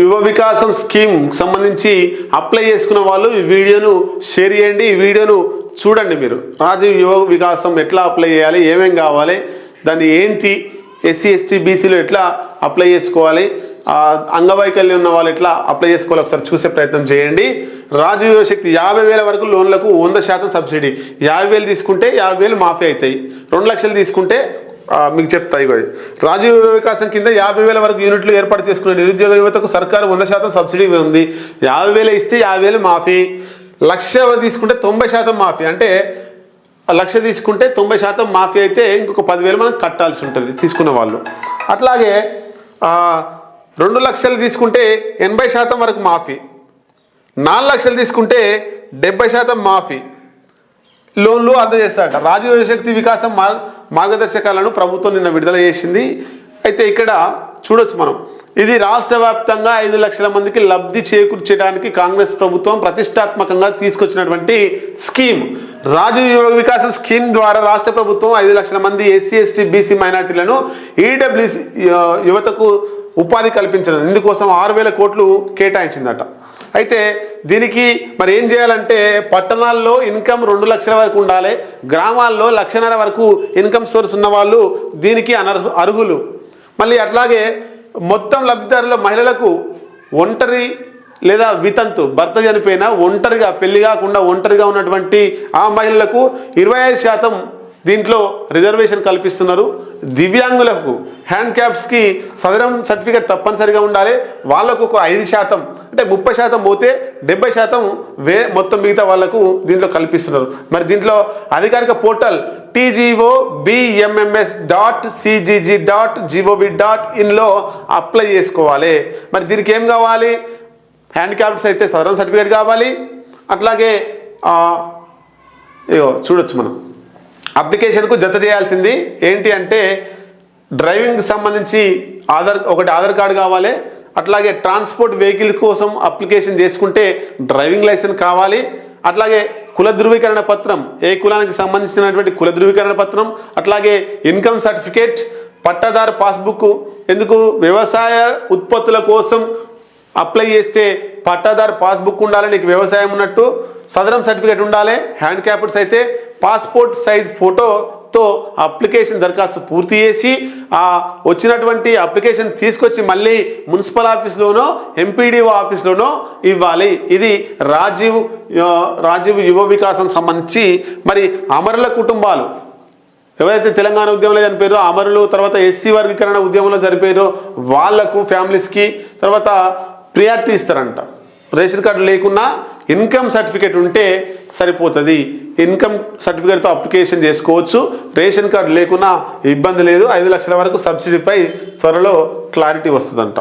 యువ వికాసం స్కీమ్ సంబంధించి అప్లై చేసుకున్న వాళ్ళు ఈ వీడియోను షేర్ చేయండి. ఈ వీడియోను చూడండి మీరు. రాజీవ్ యువ వికాసం ఎట్లా అప్లై చేయాలి? ఏమేం కావాలి? దాన్ని ఏంటి? ఎస్సీ ఎస్టీ బీసీలో ఎట్లా అప్లై చేసుకోవాలి? అంగవైకల్యం ఉన్న వాళ్ళు ఎట్లా అప్లై చేసుకోవాలి? ఒకసారి చూసే ప్రయత్నం చేయండి. రాజు యువశక్తి యాభై వేల వరకు లోన్లకు వంద శాతం సబ్సిడీ. యాభై వేలు తీసుకుంటే యాభై వేలు మాఫీ అవుతాయి. రెండు లక్షలు తీసుకుంటే మీకు చెప్తా ఇగో. రాజీవ్ వికాసం కింద యాభై వేల వరకు యూనిట్లు ఏర్పాటు చేసుకున్న నిరుద్యోగ యువతకు సర్కారు వంద శాతం సబ్సిడీ ఉంది. యాభై వేలు ఇస్తే యాభై వేలు మాఫీ. లక్ష తీసుకుంటే తొంభై శాతం మాఫీ. అంటే లక్ష తీసుకుంటే తొంభై శాతం మాఫీ అయితే ఇంకొక పదివేలు మనం కట్టాల్సి ఉంటుంది తీసుకున్న వాళ్ళు. అట్లాగే రెండు లక్షలు తీసుకుంటే ఎనభై శాతం వరకు మాఫీ. నాలుగు లక్షలు తీసుకుంటే డెబ్బై శాతం మాఫీ. లోన్లు అందజేస్తారట. రాజీవ్ శక్తి వికాసం మార్ మార్గదర్శకాలను ప్రభుత్వం నిన్న విడుదల చేసింది. అయితే ఇక్కడ చూడొచ్చు మనం. ఇది రాష్ట్ర వ్యాప్తంగా ఐదు లక్షల మందికి లబ్ధి చేకూర్చడానికి కాంగ్రెస్ ప్రభుత్వం ప్రతిష్టాత్మకంగా తీసుకొచ్చినటువంటి స్కీమ్. రాజీవ్ యువ వికాసం స్కీమ్ ద్వారా రాష్ట్ర ప్రభుత్వం ఐదు లక్షల మంది ఎస్సీ ఎస్టీ బీసీ మైనార్టీలను ఈడబ్ల్యూసి యువతకు ఉపాధి కల్పించడం. ఇందుకోసం ఆరు వేల కోట్లు కేటాయించిందట. అయితే దీనికి మరి ఏం చేయాలంటే పట్టణాల్లో ఇన్కమ్ రెండు లక్షల వరకు ఉండాలి గ్రామాల్లో లక్షన్నర వరకు ఇన్కమ్ సోర్స్ ఉన్న వాళ్ళు దీనికి అనర్హు అర్హులు. మళ్ళీ అట్లాగే మొత్తం లబ్ధిదారుల మహిళలకు ఒంటరి లేదా వితంతు భర్త చనిపోయినా ఒంటరిగా పెళ్ళి కాకుండా ఒంటరిగా ఉన్నటువంటి ఆ మహిళలకు ఇరవై ఐదు శాతం దీంట్లో రిజర్వేషన్ కల్పిస్తున్నారు. దివ్యాంగులకు హ్యాండ్ క్యాప్స్కి సదరం సర్టిఫికేట్ తప్పనిసరిగా ఉండాలి. వాళ్ళకు ఒక ఐదు శాతం అంటే ముప్పై శాతం పోతే డెబ్బై శాతం వే మొత్తం మిగతా వాళ్ళకు దీంట్లో కల్పిస్తున్నారు. మరి దీంట్లో అధికారిక portal TGO BMMS dot CGG dot GOV dot ఇన్లో apply చేసుకోవాలి. మరి దీనికి ఏం కావాలి? హ్యాండ్ క్యాప్స్ అయితే సదరం సర్టిఫికేట్ కావాలి. అట్లాగే ఇగో చూడొచ్చు మనం. అప్లికేషన్కు జత చేయాల్సింది ఏంటి అంటే డ్రైవింగ్ సంబంధించి ఆధార్ ఒకటి ఆధార్ కార్డు కావాలి అట్లాగే ట్రాన్స్పోర్ట్ వెహికల్ కోసం అప్లికేషన్ చేసుకుంటే డ్రైవింగ్ లైసెన్స్ కావాలి అట్లాగే కుల ధృవీకరణ పత్రం ఏ కులానికి సంబంధించినటువంటి కుల ధృవీకరణ పత్రం అట్లాగే ఇన్కమ్ సర్టిఫికేట్ పట్టాదారు పాస్బుక్ ఎందుకు వ్యవసాయ ఉత్పత్తుల కోసం అప్లై చేస్తే పట్టాదారు పాస్బుక్ ఉండాలి నీకు వ్యవసాయం ఉన్నట్టు సదరం సర్టిఫికేట్ ఉండాలి హ్యాండ్ క్యాపర్స్ అయితే పాస్పోర్ట్ సైజ్ ఫోటోతో అప్లికేషన్ దరఖాస్తు పూర్తి చేసి ఆ వచ్చినటువంటి అప్లికేషన్ తీసుకొచ్చి మళ్ళీ మున్సిపల్ ఆఫీస్లోనో ఎంపీడీఓ ఆఫీస్లోనో ఇవ్వాలి. ఇది రాజీవ్ రాజీవ్ యువ వికాసం సంబంధించి మరి అమరుల కుటుంబాలు. ఎవరైతే తెలంగాణ ఉద్యమంలో చనిపోయారో అమరులు తర్వాత ఎస్సీ వర్గీకరణ ఉద్యమంలో చనిపోయారో వాళ్ళకు ఫ్యామిలీస్కి తర్వాత ప్రియారిటీ ఇస్తారంట. రేషన్ కార్డు లేకున్నా ఇన్కమ్ సర్టిఫికేట్ ఉంటే సరిపోతుంది. ఇన్కమ్ సర్టిఫికేట్తో అప్లికేషన్ చేసుకోవచ్చు. రేషన్ కార్డు లేకున్నా ఇబ్బంది లేదు. ఐదు లక్షల వరకు సబ్సిడీపై త్వరలో క్లారిటీ వస్తుందంట.